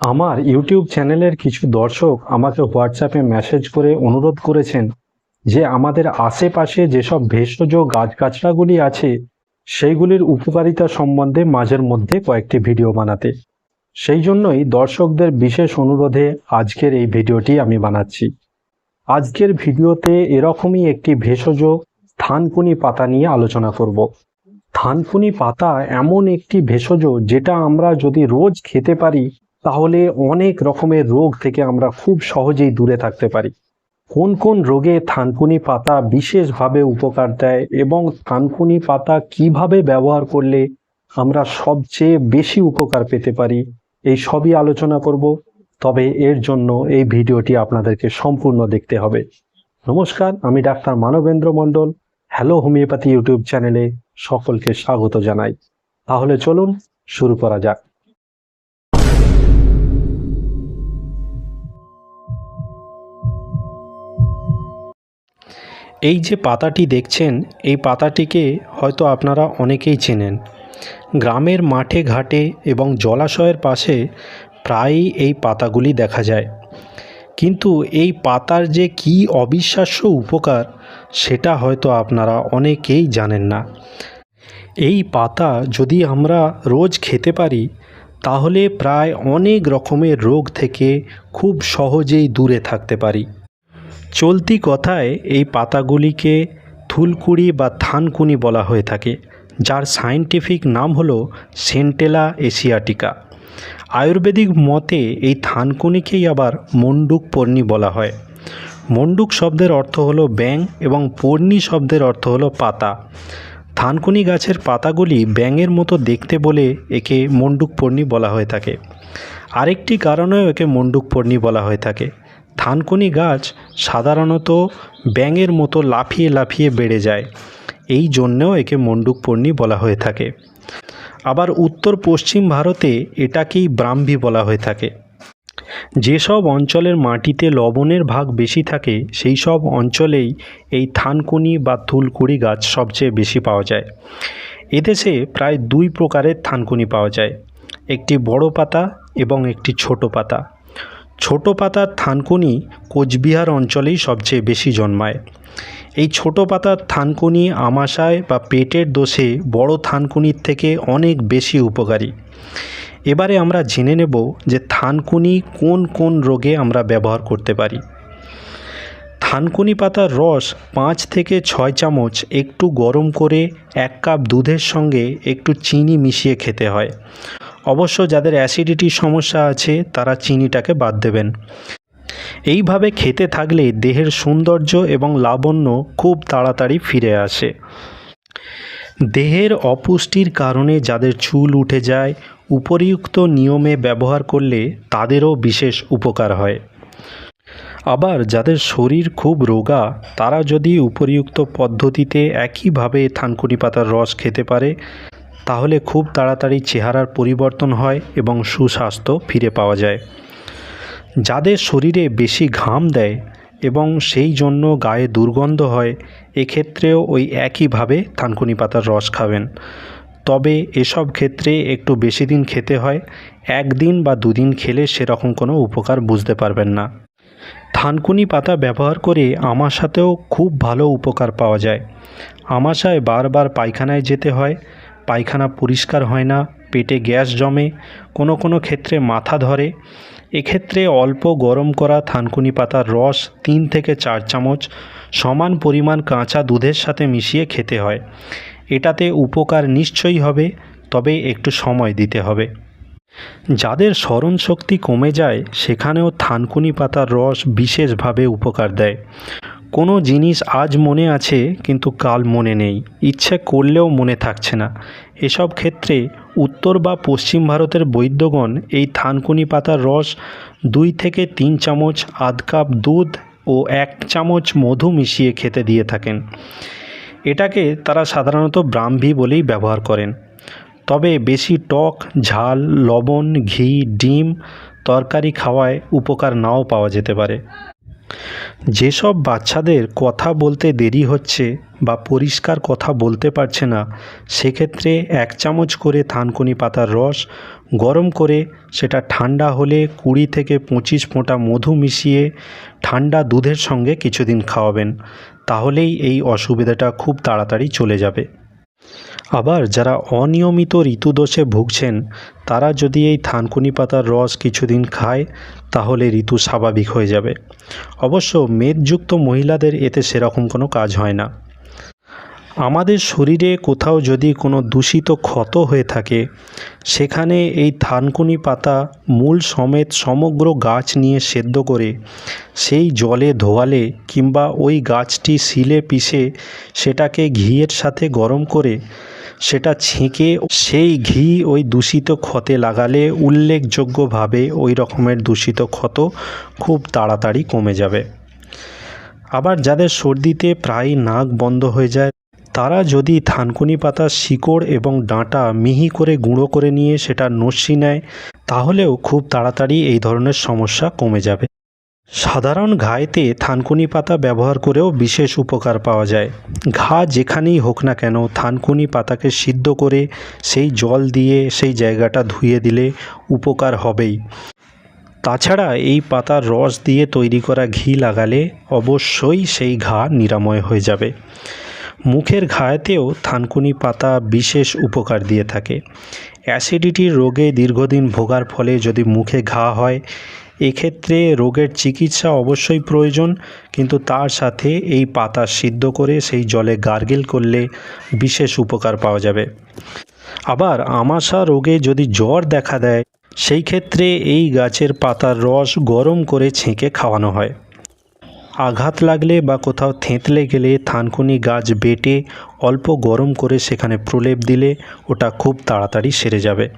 আমার ইউটিউব চ্যানেলের কিছু দর্শক আমাকে হোয়াটসঅ্যাপে মেসেজ করে অনুরোধ করেছেন যে আমাদের আশেপাশে যেসব ভেষজ গাছগাছড়াগুলি আছে, সেইগুলির উপকারিতা সম্বন্ধে মাঝের মধ্যে কয়েকটি ভিডিও বানাতে। সেই জন্যই দর্শকদের বিশেষ অনুরোধে আজকের এই ভিডিওটি আমি বানাচ্ছি। আজকের ভিডিওতে এরকমই একটি ভেষজ থানকুনি পাতা নিয়ে আলোচনা করব। থানকুনি পাতা এমন একটি ভেষজ যেটা আমরা যদি রোজ খেতে পারি তাহলে অনেক রকমের রোগ থেকে আমরা খুব সহজেই দূরে থাকতে পারি। কোন কোন রোগে থানকুনি পাতা বিশেষভাবে উপকার দেয় এবং থানকুনি পাতা কীভাবে ব্যবহার করলে আমরা সবচেয়ে বেশি উপকার পেতে পারি, এই সবই আলোচনা করব। তবে এর জন্য এই ভিডিওটি আপনাদেরকে সম্পূর্ণ দেখতে হবে। নমস্কার, আমি doctor Manabendra Mondal, hello homeopathy YouTube চ্যানেলে সকলকে স্বাগত জানাই। তাহলে চলুন শুরু করা যাক। এই যে পাতাটি দেখছেন, এই পাতাটিকে হয়তো আপনারা অনেকেই চেনেন। গ্রামের মাঠে ঘাটে এবং জলাশয়ের পাশে প্রায়ই এই পাতাগুলি দেখা যায়। কিন্তু এই পাতার যে কী অবিশ্বাস্য উপকার, সেটা হয়তো আপনারা অনেকেই জানেন না। এই পাতা যদি আমরা রোজ খেতে পারি, তাহলে প্রায় অনেক রকমের রোগ থেকে খুব সহজেই দূরে থাকতে পারি। চলতি কথায় এই পাতাগুলিকে থুলকুড়ি বা থানকুনি বলা হয়ে থাকে, যার সায়েন্টিফিক নাম হলো সেন্টেলা এশিয়াটিকা আয়ুর্বেদিক মতে এই থানকুনিকেই আবার মন্ডুক পর্ণি বলা হয়। মন্ডুক শব্দের অর্থ হলো ব্যাং এবং পর্ণি শব্দের অর্থ হলো পাতা। থানকুনি গাছের পাতাগুলি ব্যাঙের মতো দেখতে বলে একে মন্ডুক পর্ণি বলা হয়ে থাকে। আরেকটি কারণেও একে মন্ডুক পর্ণি বলা হয়ে থাকে। থানকুনি গাছ সাধারণত ব্যাঙের মতো লাফিয়ে লাফিয়ে বেড়ে যায়। এই জন্যেও একে মন্ডুক পর্ণি বলা হয়ে থাকে। আবার উত্তর পশ্চিম ভারতে এটাকেই ব্রাহ্মী বলা হয়ে থাকে। যেসব অঞ্চলের মাটিতে লবণের ভাগ বেশি থাকে, সেই সব অঞ্চলেই এই থানকুনি বা থুলকুড়ি গাছ সবচেয়ে বেশি পাওয়া যায়। এদেশে প্রায় দুই প্রকারের থানকুনি পাওয়া যায়। একটি বড় পাতা এবং একটি ছোট পাতা। ছোট পাতার থানকুনি কোচবিহার অঞ্চলেই সবচেয়ে বেশি জন্মায়। এই ছোট পাতার থানকুনি আমাশায় বা পেটের দোষে বড় থানকুনির থেকে অনেক বেশি উপকারী। এবারে আমরা জেনে নেব যে থানকুনি কোন কোন রোগে আমরা ব্যবহার করতে পারি। থানকুনি পাতার রস পাঁচ থেকে ছয় চামচ একটু গরম করে এক কাপ দুধের সঙ্গে একটু চিনি মিশিয়ে খেতে হয়। অবশ্য যাদের অ্যাসিডিটির সমস্যা আছে, তারা চিনিটাকে বাদ দেবেন। এইভাবে খেতে থাকলে দেহের সৌন্দর্য এবং লাবণ্য খুব তাড়াতাড়ি ফিরে আসে। দেহের অপুষ্টির কারণে যাদের চুল উঠে যায়, উপরিউক্ত নিয়মে ব্যবহার করলে তাদেরও বিশেষ উপকার হয়। আবার যাদের শরীর খুব রোগা, তারা যদি উপরিউক্ত পদ্ধতিতে একইভাবে থানকুনি পাতার রস খেতে পারে তাহলে খুব তাড়াতাড়ি চেহারার পরিবর্তন হয় এবং সুস্বাস্থ্য ফিরে পাওয়া যায়। যাদের শরীরে বেশি ঘাম দেয় এবং সেই জন্য গায়ে দুর্গন্ধ হয়, এক্ষেত্রেও ওই একইভাবে থানকুনি পাতার রস খাবেন। তবে এসব ক্ষেত্রে একটু বেশি দিন খেতে হয়, একদিন বা দুদিন খেলে সেরকম কোনো উপকার বুঝতে পারবেন না। থানকুনি পাতা ব্যবহার করে আমাশাতেও খুব ভালো উপকার পাওয়া যায়। আমাশায় বারবার পায়খানায় যেতে হয় পায়খানা পরিষ্কার হয় না, পেটে গ্যাস জমে, কোনো কোনো ক্ষেত্রে মাথা ধরে। এক্ষেত্রে অল্প গরম করা থানকুনি পাতার রস, তিন থেকে চার চামচ, সমান পরিমাণ কাঁচা দুধের সাথে মিশিয়ে খেতে হয়। এটাতে উপকার নিশ্চয়ই হবে, তবে একটু সময় দিতে হবে। যাদের স্মরণশক্তি কমে যায়, সেখানেও থানকুনি পাতার রস বিশেষভাবে উপকার দেয়। কোনো জিনিস আজ মনে আছে, কিন্তু কাল মনে নেই। ইচ্ছে করলেও মনে থাকছে না। এসব ক্ষেত্রে উত্তর বা পশ্চিম ভারতের বৈদ্যগণ এই থানকুনি পাতার রস দুই থেকে তিন চামচ, আধ কাপ দুধ ও এক চামচ মধু মিশিয়ে খেতে দিয়ে থাকেন। এটাকে তারা সাধারণত ব্রাহ্মী বলেই ব্যবহার করেন। তবে বেশি টক, ঝাল, লবণ, ঘি, ডিম, তরকারি খাওয়ায় উপকার নাও পাওয়া যেতে পারে। যেসব বাচ্চাদের কথা বলতে দেরি হচ্ছে বা পরিষ্কার কথা বলতে পারছে না, সেক্ষেত্রে এক চামচ করে থানকুনি পাতার রস, গরম করে সেটা ঠান্ডা হলে কুড়ি থেকে পঁচিশ ফোঁটা মধু মিশিয়ে ঠান্ডা দুধের সঙ্গে কিছুদিন খাওয়াবেন। তাহলেই এই অসুবিধাটা খুব তাড়াতাড়ি চলে যাবে। আবার যারা অনিয়মিত ঋতুদোষে ভুগছেন, তারা যদি এই থানকুনি পাতার রস কিছুদিন খায়, তাহলে ঋতু স্বাভাবিক হয়ে যাবে। অবশ্য মেদযুক্ত মহিলাদের এতে সেরকম কোনো কাজ হয় না। আমাদের শরীরে কোথাও যদি কোনো দূষিত ক্ষত হয়ে থাকে, সেখানে এই থানকুনি পাতা মূল সমেত সমগ্র গাছ নিয়ে সেদ্ধ করে সেই জলে ধোয়ালে কিংবা ওই গাছটি শিলে পিষে সেটাকে ঘিয়ের সাথে গরম করে সেটা ছেঁকে সেই ঘি ওই দূষিত ক্ষতে লাগালে উল্লেখযোগ্যভাবে ওই রকমের দূষিত ক্ষত খুব তাড়াতাড়ি কমে যাবে। আবার যাদের সর্দিতে প্রায় নাক বন্ধ হয়ে যায় তারা যদি থানকুনি পাতার শিকড় এবং ডাঁটা মিহি করে গুঁড়ো করে নিয়ে সেটা নস্যি নেয়, তাহলেও খুব তাড়াতাড়ি এই ধরনের সমস্যা কমে যাবে। সাধারণ ঘায়েতে থানকুনি পাতা ব্যবহার করেও বিশেষ উপকার পাওয়া যায়। ঘা যেখানেই হোক না কেন, থানকুনি পাতাকে সিদ্ধ করে সেই জল দিয়ে সেই জায়গাটা ধুয়ে দিলে উপকার হবেই। তাছাড়া এই পাতার রস দিয়ে তৈরি করা ঘি লাগালে অবশ্যই সেই ঘা নিরাময় হয়ে যাবে। মুখের ঘায়েতেও থানকুনি পাতা বিশেষ উপকার দিয়ে থাকে। অ্যাসিডিটির রোগে দীর্ঘদিন ভোগার ফলে যদি মুখে ঘা হয়, এক্ষেত্রে রোগের চিকিৎসা অবশ্যই প্রয়োজন, কিন্তু তার সাথে এই পাতা সিদ্ধ করে সেই জলে গার্গেল করলে বিশেষ উপকার পাওয়া যাবে। আবার আমাশা রোগে যদি জ্বর দেখা দেয়, সেই ক্ষেত্রে এই গাছের পাতার রস গরম করে ছেঁকে খাওয়ানো হয়। আঘাত লাগলে বা কোথাও থেঁতলে গেলে থানকুনি গাছ বেটে অল্প গরম করে সেখানে প্রলেপ দিলে ওটা খুব তাড়াতাড়ি সেরে যাবে।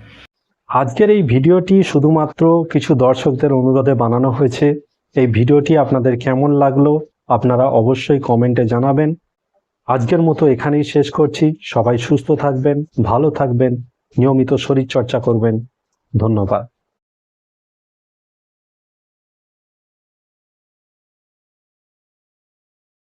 আজকের এই ভিডিওটি শুধুমাত্র কিছু দর্শকদের অনুরোধে বানানো হয়েছে। এই ভিডিওটি আপনাদের কেমন লাগল আপনারা অবশ্যই কমেন্টে জানাবেন। আজকের মতো এখানেই শেষ করছি। সবাই সুস্থ থাকবেন, ভালো থাকবেন, নিয়মিত শরীরচর্চা করবেন। ধন্যবাদ।